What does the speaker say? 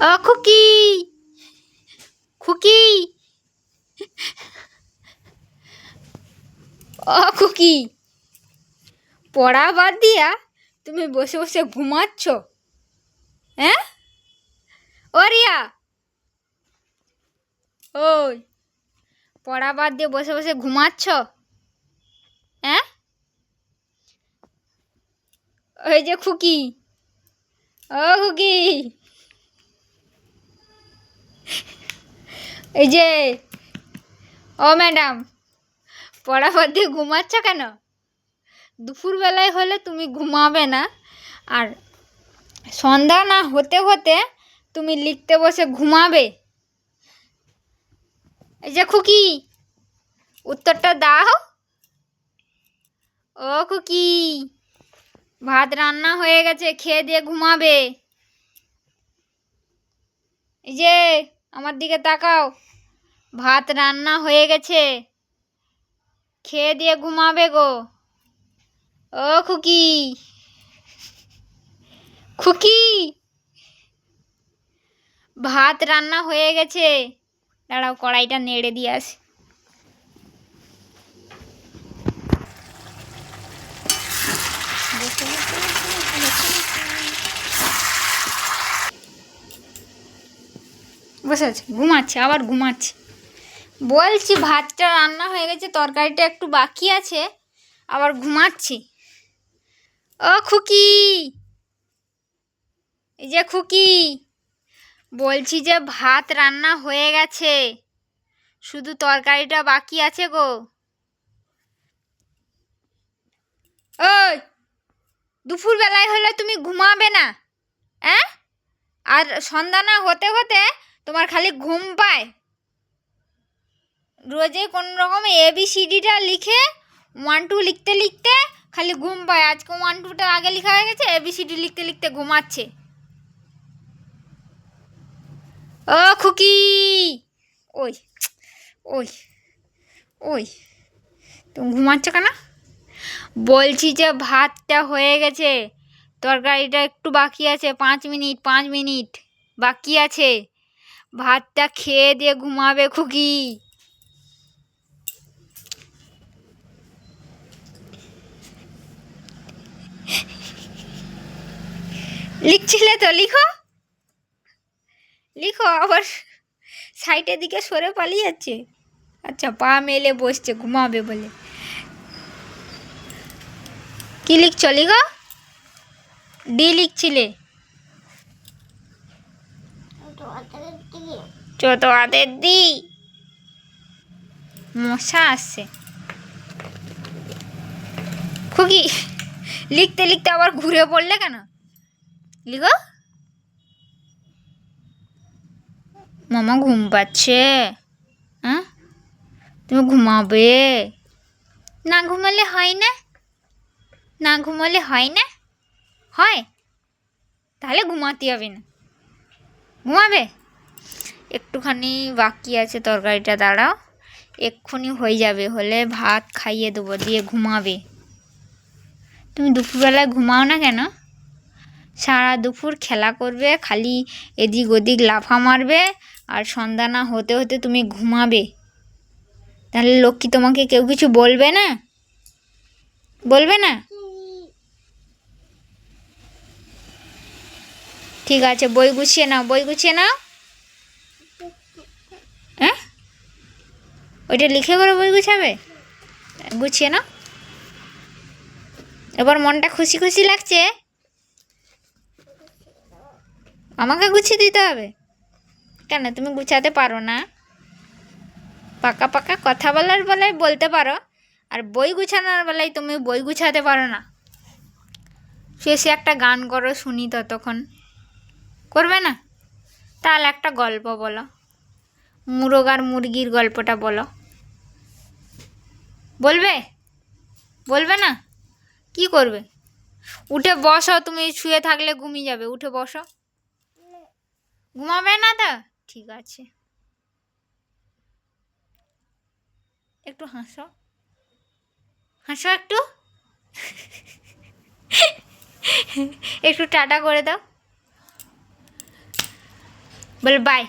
ও খুকি। খুকি। ও খুকি। পড়া বাদ দিয়া তুমি বসে বসে ঘুমাচ্ছ? হ্যাঁ? ও রিয়া। ওই, পড়া বাদ দিয়ে বসে বসে ঘুমাচ্ছ? হ্যাঁ? ওই যে খুকি। ও খুকি। এই যে, ও ম্যাডাম পড়া দিয়ে ঘুমাচ্ছ কেন? দুপুরবেলায় হলে তুমি ঘুমাবে না, আর সন্ধ্যা না হতে হতে তুমি লিখতে বসে ঘুমাবে। এই যে খুকি, উত্তরটা দাও। ও খুকি, ভাত রান্না হয়ে গেছে, খেয়ে দিয়ে ঘুমাবে। এই যে আমার দিকে তাকাও। ভাত রান্না হয়ে গেছে। খেয়ে দিয়ে ঘুমাবে গো। ও খুকি। খুকি। ভাত রান্না হয়ে গেছে। দাঁড়াও, কড়াইটা নেড়ে দিয়ে আসি। বসে আছে, ঘুমাচ্ছে, আবার ঘুমাচ্ছে। বলছি ভাতটা রান্না হয়ে গেছে, তরকারিটা একটু বাকি আছে, আবার ঘুমাচ্ছি। ও খুকি! এই যে খুকি! বলছি যে ভাত রান্না হয়ে গেছে, শুধু তরকারিটা বাকি আছে গো। ওই, দুপুরবেলায় হলে তুমি ঘুমাবে না হ্যাঁ আর সন্ধ্যা না হতে হতে তোমার খালি ঘুম পায়। রোজে কোনো রকম এবিসিডিটা লিখে ওয়ান টু লিখতে লিখতে খালি ঘুম পায়। আজকে ওয়ান টুটা আগে লেখা হয়ে গেছে এবিসিডি লিখতে লিখতে ঘুমাচ্ছে। ও খুকি! ওই ওই ওই, তুমি ঘুমাচ্ছ কেন? বলছি যে ভাতটা হয়ে গেছে, তরকারিটা একটু বাকি আছে, পাঁচ মিনিট পাঁচ মিনিট বাকি আছে। ভাতটা খেয়ে দিয়ে ঘুমাবে খুকি। লিখছিলে তো, লিখো। লিখো, আবার সাইটের দিকে সরে পালিয়ে যাচ্ছে। আচ্ছা পা মেলে বসছে, ঘুমাবে বলে। কি লিখছ, লিখো? ডি লিখছিলে। হাতের দি। মশা আসছে খুকি, লিখতে লিখতে আবার ঘুরে পড়লে কেন? লিখো। মামা ঘুম পাচ্ছে। হ্যাঁ? তুমি ঘুমাবে। না ঘুমালে হয় না। না ঘুমালে হয় না। হয়। তাহলে ঘুমাতে হবে না। ঘুমাবে? একটুখানি বাকি আছে তরকারিটা, দাঁড়াও। এক্ষুনি হয়ে যাবে, হলে ভাত খাইয়ে দেবো, দিয়ে ঘুমাবে। তুমি দুপুরবেলায় ঘুমাও না কেন? সারা দুপুর খেলা করবে, খালি এদিক ওদিক লাফা মারবে, আর সন্ধ্যা না হতে হতে তুমি ঘুমাবে। তাহলে লক্ষ্মী তোমাকে কেউ কিছু বলবে না? বলবে না? ঠিক আছে, বই গুছিয়ে নাও, বই গুছিয়ে নাও হ্যাঁ ওইটা লিখে করে বই গুছাবে? গুছিয়ে নাও। এবার মনটা খুশি খুশি লাগছে? আমাকে গুছিয়ে দিতে হবে? কেন? তুমি গুছাতে পারো না। পাকা পাকা কথা বলার বেলায় বলতে পারো, আর বই গুছানোর বেলায় তুমি বই গুছাতে পারো না। শেষে একটা গান করো, শুনি ততক্ষণ। করবে না? তাহলে একটা গল্প বলো। মুরগ আর মুরগির গল্পটা বলো। বলবে? বলবে না? কি করবে? উঠে বসো, তুমি শুয়ে থাকলে ঘুমিয়ে যাবে। উঠে বসো। ঘুমাবে না তা? ঠিক আছে। একটু হাসো। হাসো একটু। একটু টাটা করে দাও। বল বাই